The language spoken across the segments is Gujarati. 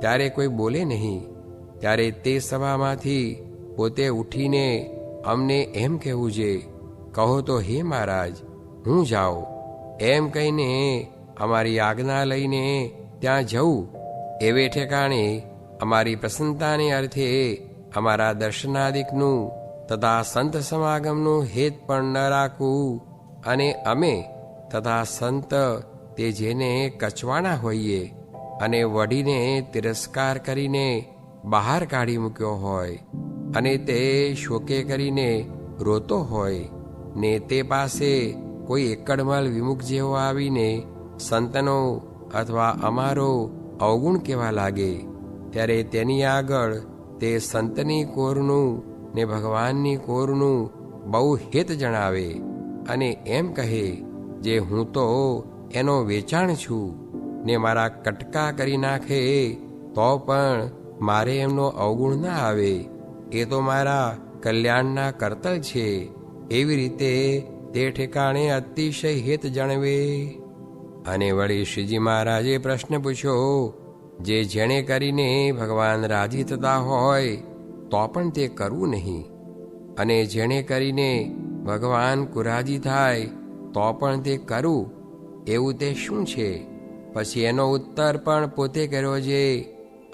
ત્યારે કોઈ બોલે નહીં. ત્યારે તે સભામાંથી પોતે ઉઠીને અમને એમ કહેવું છે કહો તો હે મહારાજ, હું જાઉં. એમ કહીને અમારી આજ્ઞા લઈને ત્યાં જવું એવે ઠેકાણે અમારી પ્રસન્નતાને અર્થે અમારા દર્શનાદિકનું તથા સંત સમાગમનું હેત પણ ન રાખવું. અને અમે તથા સંત તે જેને કચવાના હોઈએ અને વઢીને તિરસ્કાર કરીને બહાર કાઢી મૂક્યો હોય અને તે શોકે કરીને રોતો હોય ને તે પાસે કોઈ એકડમાલ વિમુખ જેવો આવીને સંતનો અથવા અમારો અવગુણ કહેવા લાગે, ત્યારે તેની આગળ તે સંતની કોરનું ને ભગવાનની કોરનું બહુ હિત જણાવે અને એમ કહે, જે હું તો એનો વેચાણ છું ને મારા કટકા કરી નાખે, તો પણ મારે એમનો અવગુણ ના આવે. એ તો મારા કલ્યાણના કર્તવ્ય છે. એવી રીતે તે ઠેકાણે અતિશય હિત જણવે. અને વળી શ્રીજી મહારાજે પ્રશ્ન પૂછ્યો, જે જેણે કરીને ભગવાન રાજી થતા હોય, તો પણ તે કરવું નહીં. અને જેણે કરીને ભગવાન કુરાજી થાય, તો પણ તે કરવું એવું તે શું છે? પછી એનો ઉત્તર પણ પોતે કર્યો છે.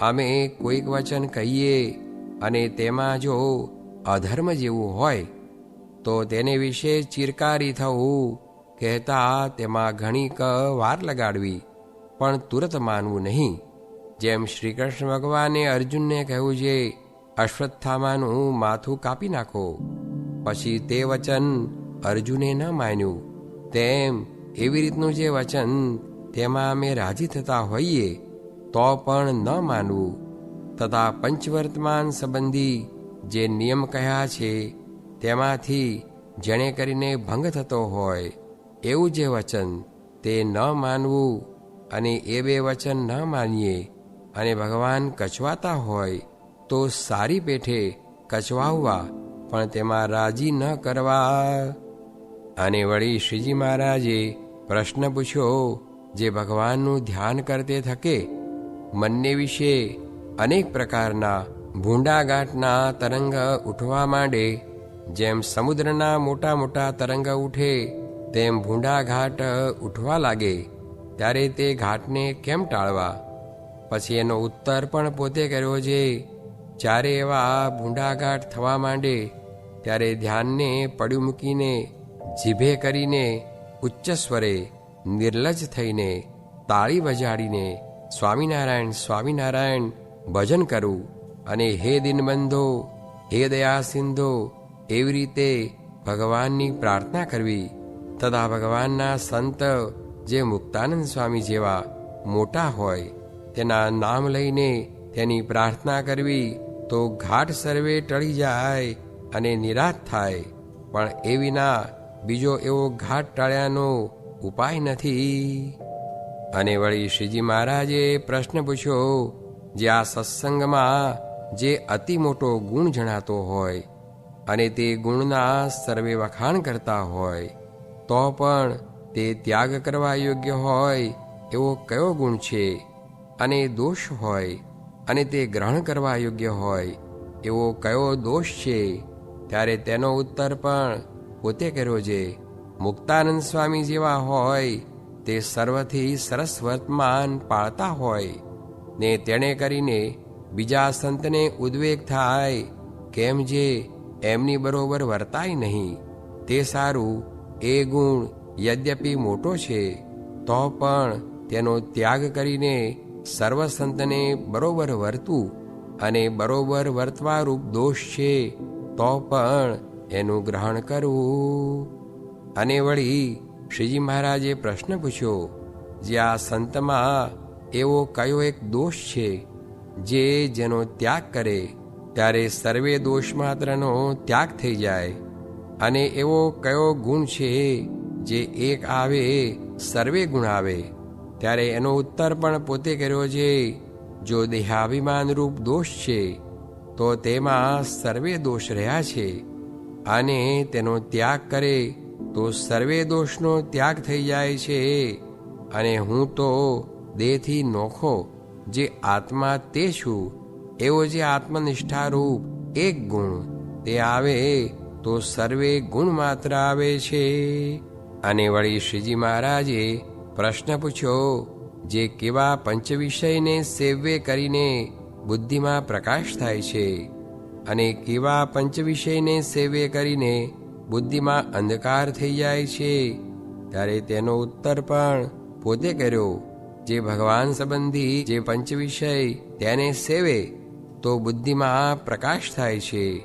અમે કોઈક વચન કહીએ અને તેમાં જો અધર્મ જેવું હોય, તો તેને વિશે ચિરકારી થવું, કહેતા તેમાં ઘણી ક વાર લગાડવી, પણ તુરત માનવું નહીં. જેમ શ્રી કૃષ્ણ ભગવાને અર્જુનને કહ્યું છે, અશ્વત્થામાનું માથું કાપી નાખો. પછી તે વચન અર્જુને ન માન્યું. તેમ એવી રીતનું જે વચન તેમાં અમે રાજી થતા હોઈએ, તો પણ ન માનવું. તથા પંચવર્તમાન સંબંધી જે નિયમ કહ્યા છે, તેમાંથી જેણે કરીને ભંગ થતો હોય, એવું જે વચન તે ન માનવું અને એ બે વચન ન માનીએ અને ભગવાન કચવાતા હોય, તો સારી પેઠે કચવાવવા પણ તેમાં રાજી ન કરવા. અને વળી શ્રીજી મહારાજે પ્રશ્ન પૂછ્યો જે ભગવાનનું ધ્યાન કરતે થકે, મનને વિશે અનેક પ્રકારના ભૂંડાઘાટના તરંગ ઉઠવા માંડે, જેમ સમુદ્રના મોટા મોટા તરંગ ઉઠે, તેમ ભૂંડાઘાટ ઉઠવા લાગે, ત્યારે તે ઘાટને કેમ ટાળવા? પછી એનો ઉત્તર પણ પોતે કર્યો છે જ્યારે એવા ભૂંડાઘાટ થવા માંડે, ત્યારે ધ્યાનને પડ્યું મૂકીને, જીભે કરીને ઉચ્ચ સ્વરે નિર્લજ થઈને તાળી વજાડીને સ્વામિનારાયણ સ્વામિનારાયણ, ભજન કરવું અને હે દિનબંધો, હે દયા સિંધો એવી રીતે ભગવાનની પ્રાર્થના કરવી. તથા ભગવાનના સંત જે મુક્તાનંદ સ્વામી જેવા મોટા હોય, તેના નામ લઈને તેની પ્રાર્થના કરવી તો ઘાટ સર્વે ટળી જાય અને નિરાશ થાય. પણ એ વિના બીજો એવો ઘાટ ટાળ્યાનો ઉપાય નથી. અને વળી શ્રીજી મહારાજે પ્રશ્ન પૂછ્યો, જે આ સત્સંગમાં જે અતિ મોટો ગુણ જણાતો હોય અને તે ગુણના સર્વે વખાણ કરતા હોય, તો પણ તે ત્યાગ કરવા યોગ્ય હોય એવો કયો ગુણ છે? અને દોષ હોય અને તે ગ્રહણ કરવા યોગ્ય હોય એવો કયો દોષ છે? ત્યારે તેનો ઉત્તર પણ પોતે કર્યો છે. મુક્તાનંદ સ્વામી જેવા હોય, તે સર્વથી સરસ વર્તમાન પાળતા હોય. ને તેણે કરીને બીજા સંતને ઉદ્વેગ થાય, કેમ જે એમની બરોબર વર્તાય નહીં. તે સારું, એ ગુણ યદ્યપિ મોટો છે, તો પણ તેનો ત્યાગ કરીને સર્વ સંતને બરોબર વર્તવું અને બરોબર વર્તવારૂપ દોષ છે, તો પણ એનું ગ્રહણ કરવું. અને વળી શ્રીજી મહારાજે પ્રશ્ન પૂછ્યો, જે આ સંતમાં એવો કયો એક દોષ છે જે જેનો ત્યાગ કરે, ત્યારે સર્વે દોષ માત્રનો ત્યાગ થઈ જાય? અને એવો કયો ગુણ છે જે એક આવે, સર્વે ગુણ આવે? ત્યારે એનો ઉત્તર પણ પોતે કર્યો છે, જો દેહાભિમાન રૂપ દોષ છે, તો તેમાં સર્વે દોષ રહ્યા છે, અને તેનો ત્યાગ કરે તો સર્વે દોષનો ત્યાગ થઈ જાય છે અને હું તો દેહથી નોખો, જે આત્મા તે છું, એવો જે આત્મનિષ્ઠારૂપ એક ગુણ તે આવે, તો સર્વે ગુણ માત્ર આવે છે. અને વળી શ્રીજી મહારાજે પ્રશ્ન પૂછ્યો, જે કેવા પંચ વિષયને સેવ્ય કરીને બુદ્ધિમાં પ્રકાશ થાય છે અને કેવા પંચ વિષયને સેવ્ય કરીને બુદ્ધિમાં અંધકાર થઈ જાય છે, ત્યારે તેનો ઉત્તર પણ પોતે કર્યો. જે ભગવાન સંબંધી જે પંચ વિષય તેને સેવે, તો બુદ્ધિમાં પ્રકાશ થાય છે.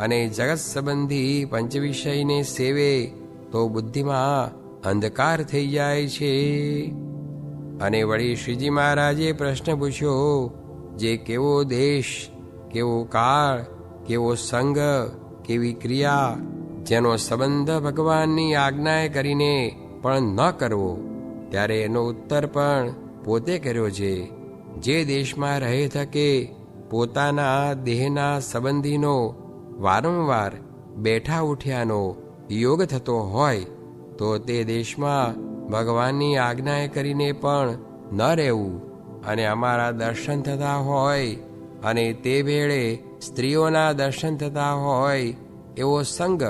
અને જગત સંબંધી પંચ વિષયને સેવે, તો બુદ્ધિમાં અંધકાર થઈ જાય છે. અને વળી શ્રીજી મહારાજે પ્રશ્ન પૂછ્યો, જે કેવો દેશ, કેવો કાળ, કેવો સંગ કેવી ક્રિયા જેનો સંબંધ ભગવાનની આજ્ઞાએ કરીને પણ ન કરવો, ત્યારે એનો ઉત્તર પણ પોતે કર્યો છે. જે દેશમાં રહે થકે પોતાના દેહના સંબંધીનો વારંવાર બેઠા ઉઠ્યાનો યોગ થતો હોય, તો તે દેશમાં ભગવાનની આજ્ઞાએ કરીને પણ ન રહેવું અને અમારા દર્શન થતા હોય અને તે વેળે સ્ત્રીઓના દર્શન થતા હોય એવો સંગ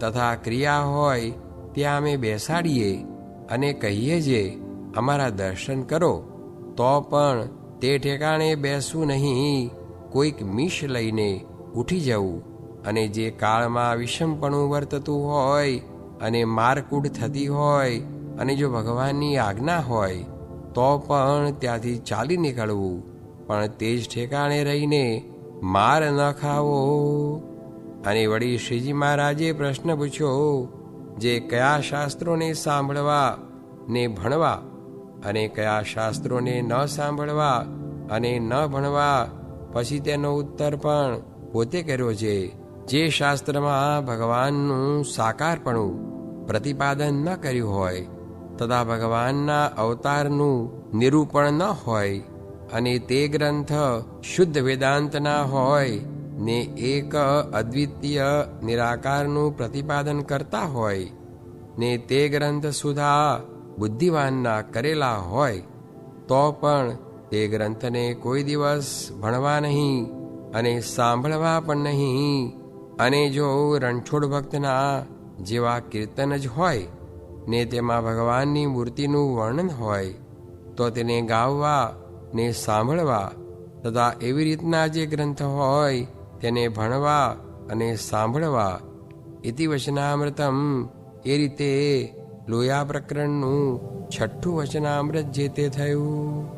તથા ક્રિયા હોય ત્યાં અમે બેસાડીએ અને કહીએ જે, અમારા દર્શન કરો. તો પણ તે ઠેકાણે બેસવું નહીં, કોઈક મિશ લઈને ઉઠી જવું અને જે કાળમાં વિષમપણું વર્તતું હોય અને મારકૂટ થતી હોય અને જો ભગવાનની આજ્ઞા હોય, તો પણ ત્યાંથી ચાલી નીકળવું. પણ તે જ ઠેકાણે રહીને માર ન ખાવો. અને વળી શ્રીજી મહારાજે પ્રશ્ન પૂછ્યો જે કયા શાસ્ત્રોને સાંભળવા ને ભણવા અને કયા શાસ્ત્રોને ન સાંભળવા અને ન ભણવા, પછી તેનો ઉત્તર પણ પોતે કર્યો છે. જે શાસ્ત્રમાં ભગવાનનું સાકારપણું પ્રતિપાદન ન કર્યું હોય, તથા ભગવાનના અવતારનું નિરૂપણ ન હોય અને તે ગ્રંથ શુદ્ધ વેદાંતના હોય ને એક અદ્વિતીય નિરાકારનું પ્રતિપાદન કરતા હોય, ને તે ગ્રંથ સુધા બુદ્ધિવાનના કરેલા હોય, તો પણ તે ગ્રંથને કોઈ દિવસ ભણવા નહીં અને સાંભળવા પણ નહીં. અને જો રણછોડ ભક્તના જેવા કીર્તન જ હોય, ને તેમાં ભગવાનની મૂર્તિનું વર્ણન હોય, તો તેને ગાવવા ને સાંભળવા તથા એવી રીતના જે ગ્રંથ હોય તેને ભણવા અને સાંભળવા ઇતિ વચનામૃતમ. એ રીતે લોયા પ્રકરણનું છઠ્ઠું વચનામૃત જે તે થયું.